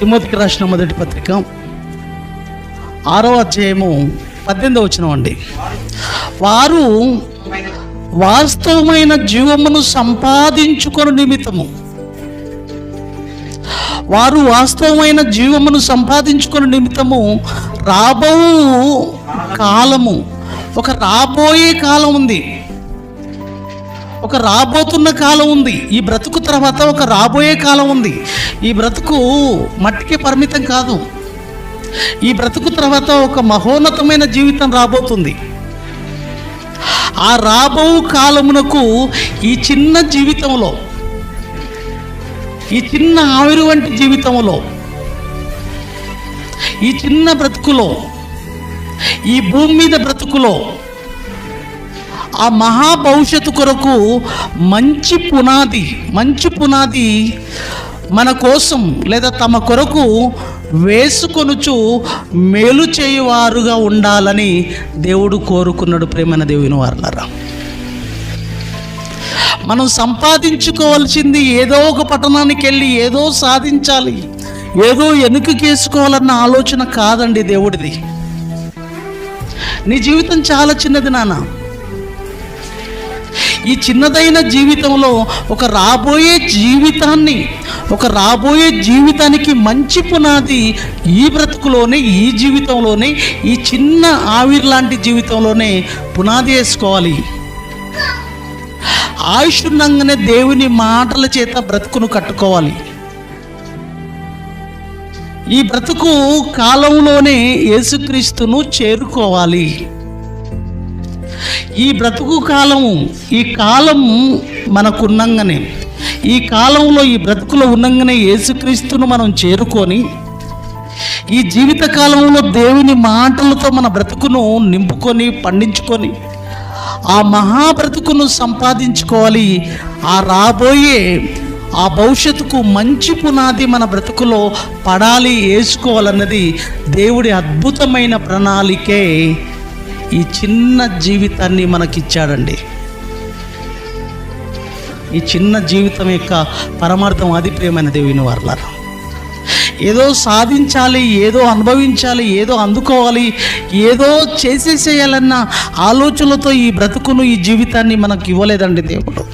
తిమోతికి రాసిన మొదటి పత్రిక. ఆరో అధ్యాయము పద్దెనిమిది వచ్చిన అండి. వారు వాస్తవమైన జీవమును సంపాదించుకొని నిమిత్తము. వారు వాస్తవమైన జీవమును సంపాదించుకుని నిమిత్తము రాబో కాలము. ఒక రాబోయే కాలం ఉంది. ఒక రాబోతున్న కాలం ఉంది. ఈ బ్రతుకు తర్వాత ఒక రాబోయే కాలం ఉంది. ఈ బ్రతుకు మట్టికి పరిమితం కాదు. ఈ బ్రతుకు తర్వాత ఒక మహోన్నతమైన జీవితం రాబోతుంది. ఆ రాబో కాలమునకు ఈ చిన్న జీవితంలో ఈ చిన్న ఆవిరి వంటి జీవితంలో ఈ చిన్న బ్రతుకులో ఈ భూమి మీద బ్రతుకులో ఆ మహా భవిష్యత్తు కొరకు మంచి పునాది మంచి పునాది మన కోసం లేదా తమ కొరకు వేసుకొనుచు మేలు చేయువారుగా ఉండాలని దేవుడు కోరుకున్నాడు ప్రేమన దేవుని వారులరా. మనం సంపాదించుకోవాల్సింది ఏదో ఒక పట్టణానికి వెళ్ళి ఏదో సాధించాలి ఏదో వెనుకకేసుకోవాలన్న ఆలోచన కాదండి దేవుడిది. నీ జీవితం చాలా చిన్నది నాన్న. ఈ చిన్నదైన జీవితంలో ఒక రాబోయే జీవితాన్ని ఒక రాబోయే జీవితానికి మంచి పునాది ఈ బ్రతుకులోనే ఈ జీవితంలోనే ఈ చిన్న ఆవిరి లాంటి జీవితంలోనే పునాది వేసుకోవాలి. ఆయుషున్నంగానే దేవుని మాటల చేత బ్రతుకును కట్టుకోవాలి. ఈ బ్రతుకు కాలంలోనే యేసుక్రీస్తును చేరుకోవాలి. ఈ బ్రతుకు కాలము ఈ కాలం మనకున్నంగానే ఈ కాలంలో ఈ బ్రతుకులో ఉన్నంగానే యేసుక్రీస్తును మనం చేరుకొని ఈ జీవిత కాలంలో దేవుని మాటలతో మన బ్రతుకును నింపుకొని పండించుకొని ఆ మహా బ్రతుకును సంపాదించుకోవాలి. ఆ రాబోయే ఆ భవిష్యత్తుకు మంచి పునాది మన బ్రతుకులో పడాలి వేసుకోవాలన్నది దేవుడి అద్భుతమైన ప్రణాళికే ఈ చిన్న జీవితాన్ని మనకిచ్చాడండి. ఈ చిన్న జీవితం యొక్క పరమార్థం అది ప్రియమైన దేవుని వారలారా. ఏదో సాధించాలి ఏదో అనుభవించాలి ఏదో అందుకోవాలి ఏదో చేసేసేయాలన్న ఆలోచనలతో ఈ బ్రతుకును ఈ జీవితాన్ని మనకు ఇవ్వలేదండి దేవుడు.